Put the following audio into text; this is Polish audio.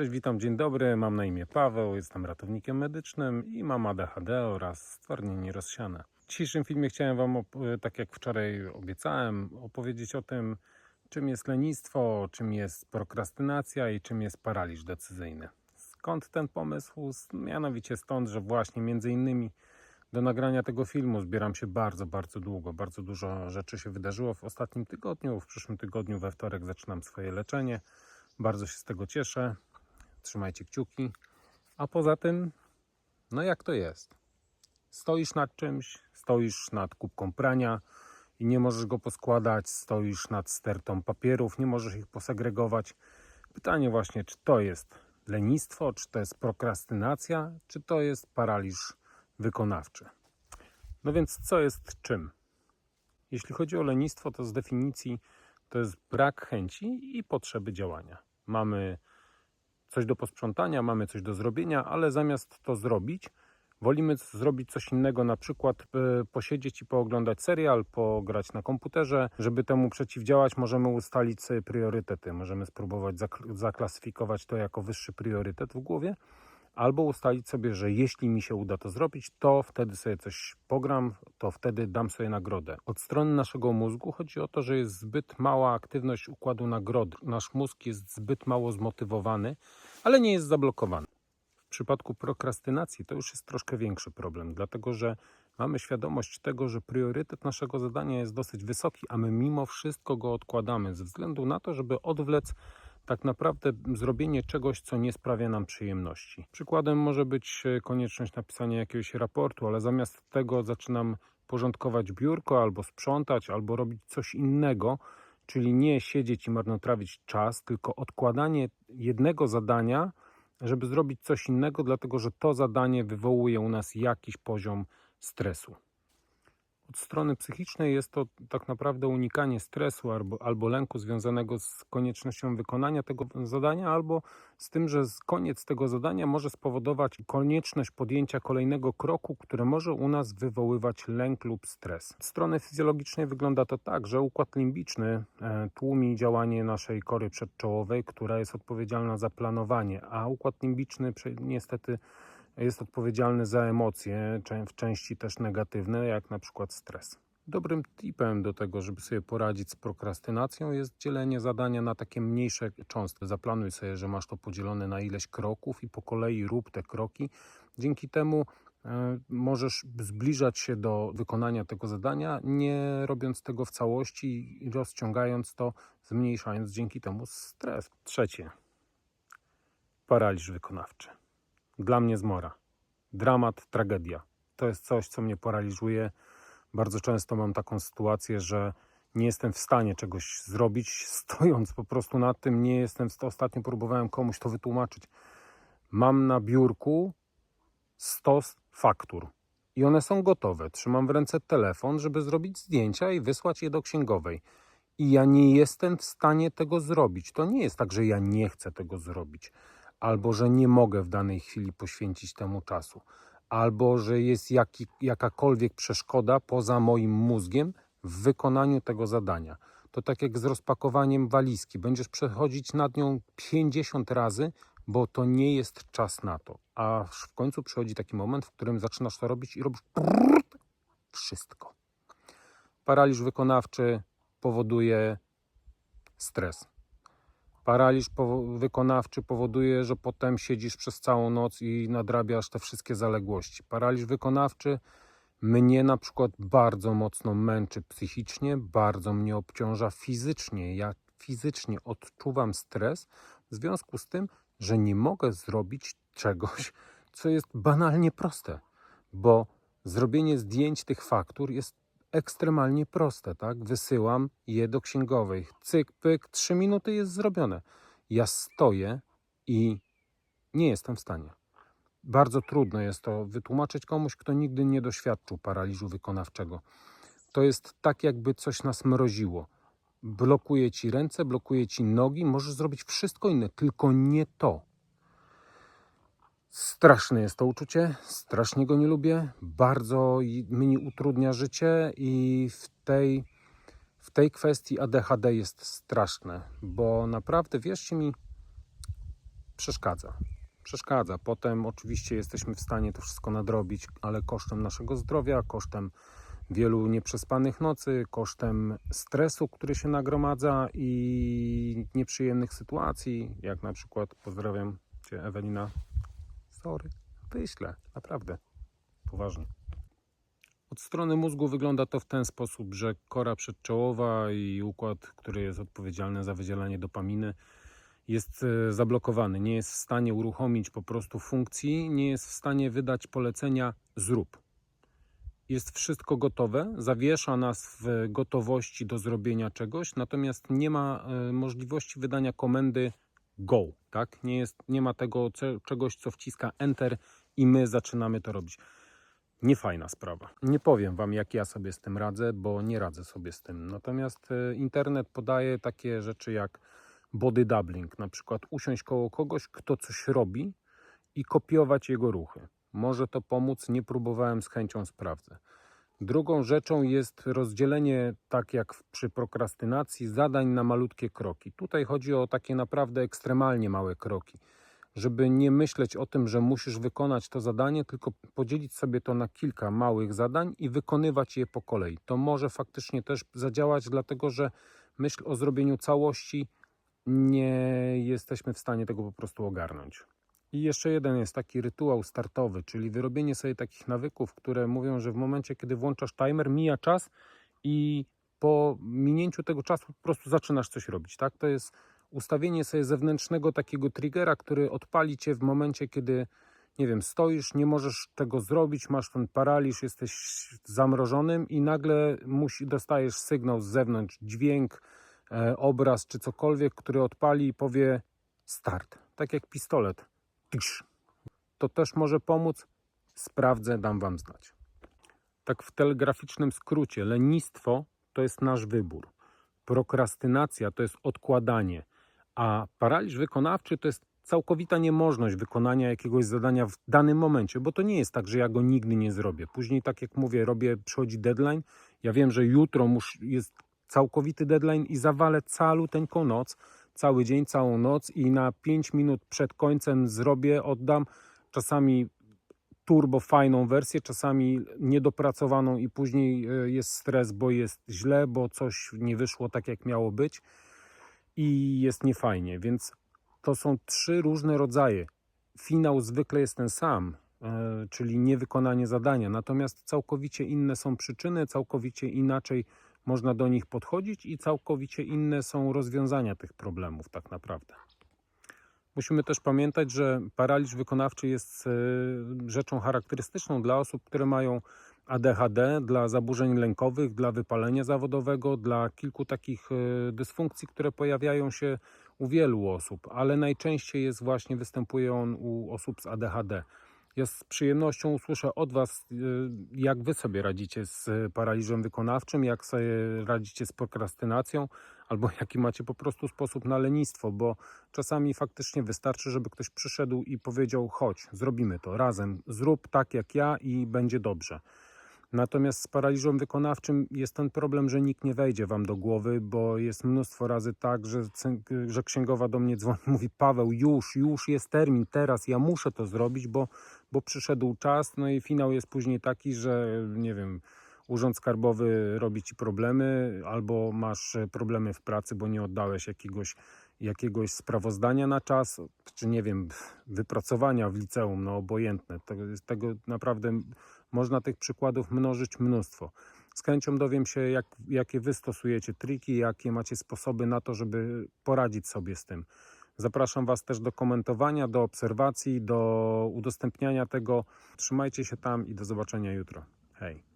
Cześć, witam, dzień dobry. Mam na imię Paweł, jestem ratownikiem medycznym i mam ADHD oraz stwardnienie rozsiane. W dzisiejszym filmie chciałem Wam, op- tak jak wczoraj obiecałem, opowiedzieć o tym, czym jest lenistwo, czym jest prokrastynacja i czym jest paraliż decyzyjny. Skąd ten pomysł? Mianowicie stąd, że właśnie między innymi do nagrania tego filmu zbieram się bardzo, bardzo długo. Bardzo dużo rzeczy się wydarzyło w ostatnim tygodniu. W przyszłym tygodniu we wtorek zaczynam swoje leczenie. Bardzo się z tego cieszę. Trzymajcie kciuki. A poza tym, no jak to jest? Stoisz nad czymś, stoisz nad kubką prania i nie możesz go poskładać, stoisz nad stertą papierów, nie możesz ich posegregować. Pytanie właśnie, czy to jest lenistwo, czy to jest prokrastynacja, czy to jest paraliż wykonawczy. No więc co jest czym? Jeśli chodzi o lenistwo, to z definicji to jest brak chęci i potrzeby działania. Mamy coś do posprzątania, mamy coś do zrobienia, ale zamiast to zrobić, wolimy zrobić coś innego, na przykład e, posiedzieć i pooglądać serial, pograć na komputerze. Żeby temu przeciwdziałać, możemy ustalić sobie priorytety. Możemy spróbować zak- zaklasyfikować to jako wyższy priorytet w głowie, albo ustalić sobie, że jeśli mi się uda to zrobić, to wtedy sobie coś pogram, to wtedy dam sobie nagrodę. Od strony naszego mózgu chodzi o to, że jest zbyt mała aktywność układu nagrody. Nasz mózg jest zbyt mało zmotywowany, ale nie jest zablokowany. W przypadku prokrastynacji to już jest troszkę większy problem, dlatego że mamy świadomość tego, że priorytet naszego zadania jest dosyć wysoki, a my mimo wszystko go odkładamy ze względu na to, żeby odwlec tak naprawdę zrobienie czegoś, co nie sprawia nam przyjemności. Przykładem może być e, konieczność napisania jakiegoś raportu, ale zamiast tego zaczynam porządkować biurko albo sprzątać, albo robić coś innego, czyli nie siedzieć i marnotrawić czas, tylko odkładanie jednego zadania, żeby zrobić coś innego, dlatego że to zadanie wywołuje u nas jakiś poziom stresu. Od strony psychicznej jest to tak naprawdę unikanie stresu albo, albo lęku związanego z koniecznością wykonania tego zadania, albo z tym, że koniec tego zadania może spowodować konieczność podjęcia kolejnego kroku, które może u nas wywoływać lęk lub stres. Od strony fizjologicznej wygląda to tak, że układ limbiczny e, tłumi działanie naszej kory przedczołowej, która jest odpowiedzialna za planowanie, a układ limbiczny niestety jest odpowiedzialny za emocje, w części też negatywne, jak na przykład stres. Dobrym tipem do tego, żeby sobie poradzić z prokrastynacją, jest dzielenie zadania na takie mniejsze cząstki. Zaplanuj sobie, że masz to podzielone na ileś kroków i po kolei rób te kroki. Dzięki temu e, możesz zbliżać się do wykonania tego zadania, nie robiąc tego w całości i rozciągając to, zmniejszając dzięki temu stres. Trzecie. Paraliż wykonawczy. Dla mnie zmora. Dramat, tragedia. To jest coś, co mnie paraliżuje. Bardzo często mam taką sytuację, że nie jestem w stanie czegoś zrobić, stojąc po prostu nad tym. Nie jestem Ostatnio próbowałem komuś to wytłumaczyć. Mam na biurku stos faktur i one są gotowe. Trzymam w ręce telefon, żeby zrobić zdjęcia i wysłać je do księgowej. I ja nie jestem w stanie tego zrobić. To nie jest tak, że ja nie chcę tego zrobić albo że nie mogę w danej chwili poświęcić temu czasu, albo że jest jaki, jakakolwiek przeszkoda poza moim mózgiem w wykonaniu tego zadania. To tak jak z rozpakowaniem walizki. Będziesz przechodzić nad nią 50 razy, bo to nie jest czas na to. Aż w końcu przychodzi taki moment, w którym zaczynasz to robić i robisz wszystko. Paraliż wykonawczy powoduje stres. Paraliż wykonawczy powoduje, że potem siedzisz przez całą noc i nadrabiasz te wszystkie zaległości. Paraliż wykonawczy mnie na przykład bardzo mocno męczy psychicznie, bardzo mnie obciąża fizycznie. Ja fizycznie odczuwam stres w związku z tym, że nie mogę zrobić czegoś, co jest banalnie proste, bo zrobienie zdjęć tych faktur jest ekstremalnie proste, tak? Wysyłam je do księgowej. Cyk, pyk, trzy minuty jest zrobione. Ja stoję i nie jestem w stanie. Bardzo trudno jest to wytłumaczyć komuś, kto nigdy nie doświadczył paraliżu wykonawczego. To jest tak, jakby coś nas mroziło. Blokuje ci ręce, blokuje ci nogi, możesz zrobić wszystko inne, tylko nie to. Straszne jest to uczucie, strasznie go nie lubię, bardzo mi utrudnia życie i w tej, w tej kwestii ADHD jest straszne, bo naprawdę wierzcie mi, przeszkadza. Przeszkadza. Potem oczywiście jesteśmy w stanie to wszystko nadrobić, ale kosztem naszego zdrowia, kosztem wielu nieprzespanych nocy, kosztem stresu, który się nagromadza i nieprzyjemnych sytuacji, jak na przykład, pozdrawiam Cię Ewelina, sorry, wyślę, naprawdę, poważnie. Od strony mózgu wygląda to w ten sposób, że kora przedczołowa i układ, który jest odpowiedzialny za wydzielanie dopaminy, jest e, zablokowany. Nie jest w stanie uruchomić po prostu funkcji, nie jest w stanie wydać polecenia zrób. Jest wszystko gotowe, zawiesza nas w gotowości do zrobienia czegoś, natomiast nie ma e, możliwości wydania komendy go, tak? Nie, jest, nie ma tego czegoś, co wciska enter i my zaczynamy to robić. Niefajna sprawa. Nie powiem Wam, jak ja sobie z tym radzę, bo nie radzę sobie z tym. Natomiast e, internet podaje takie rzeczy jak body doubling, na przykład usiąść koło kogoś, kto coś robi i kopiować jego ruchy. Może to pomóc, nie próbowałem z chęcią sprawdzę. Drugą rzeczą jest rozdzielenie, tak jak przy prokrastynacji, zadań na malutkie kroki. Tutaj chodzi o takie naprawdę ekstremalnie małe kroki żeby nie myśleć o tym, że musisz wykonać to zadanie, tylko podzielić sobie to na kilka małych zadań i wykonywać je po kolei. To może faktycznie też zadziałać, dlatego że myśl o zrobieniu całości nie jesteśmy w stanie tego po prostu ogarnąć. I jeszcze jeden jest taki rytuał startowy, czyli wyrobienie sobie takich nawyków, które mówią, że w momencie, kiedy włączasz timer, mija czas i po minięciu tego czasu po prostu zaczynasz coś robić. Tak? To jest ustawienie sobie zewnętrznego takiego triggera, który odpali cię w momencie, kiedy nie wiem, stoisz, nie możesz tego zrobić, masz ten paraliż, jesteś zamrożonym i nagle musi, dostajesz sygnał z zewnątrz, dźwięk, e, obraz czy cokolwiek, który odpali i powie start. Tak jak pistolet. To też może pomóc. Sprawdzę, dam wam znać. Tak w telegraficznym skrócie, lenistwo to jest nasz wybór. Prokrastynacja to jest odkładanie, a paraliż wykonawczy to jest całkowita niemożność wykonania jakiegoś zadania w danym momencie, bo to nie jest tak, że ja go nigdy nie zrobię. Później, tak jak mówię, robię, przychodzi deadline, ja wiem, że jutro jest całkowity deadline i zawalę caluteńką noc, cały dzień, całą noc i na 5 minut przed końcem zrobię, oddam, czasami turbo fajną wersję, czasami niedopracowaną i później e, jest stres, bo jest źle, bo coś nie wyszło tak, jak miało być i jest niefajnie, więc to są trzy różne rodzaje. Finał zwykle jest ten sam, e, czyli niewykonanie zadania, natomiast całkowicie inne są przyczyny, całkowicie inaczej można do nich podchodzić i całkowicie inne są rozwiązania tych problemów, tak naprawdę. Musimy też pamiętać, że paraliż wykonawczy jest e, rzeczą charakterystyczną dla osób, które mają ADHD, dla zaburzeń lękowych, dla wypalenia zawodowego, dla kilku takich e, dysfunkcji, które pojawiają się u wielu osób, ale najczęściej jest właśnie występuje on u osób z ADHD. Ja z przyjemnością usłyszę od Was, y, jak Wy sobie radzicie z y, paraliżem wykonawczym, jak sobie radzicie z prokrastynacją, albo jaki macie po prostu sposób na lenistwo, bo czasami faktycznie wystarczy, żeby ktoś przyszedł i powiedział: chodź, zrobimy to razem, zrób tak jak ja i będzie dobrze. Natomiast z paraliżem wykonawczym jest ten problem, że nikt nie wejdzie wam do głowy, bo jest mnóstwo razy tak, że, że księgowa do mnie dzwoni mówi: Paweł, już, już jest termin, teraz ja muszę to zrobić, bo, bo przyszedł czas. No i finał jest później taki, że nie wiem, urząd skarbowy robi ci problemy, albo masz e, problemy w pracy, bo nie oddałeś jakiegoś, jakiegoś sprawozdania na czas, czy nie wiem, wypracowania w liceum, no obojętne. Tego, tego naprawdę można tych przykładów mnożyć mnóstwo. Z chęcią dowiem się, jak, jakie wy stosujecie triki, jakie macie sposoby na to, żeby poradzić sobie z tym. Zapraszam Was też do komentowania, do obserwacji, do udostępniania tego. Trzymajcie się tam i do zobaczenia jutro. Hej.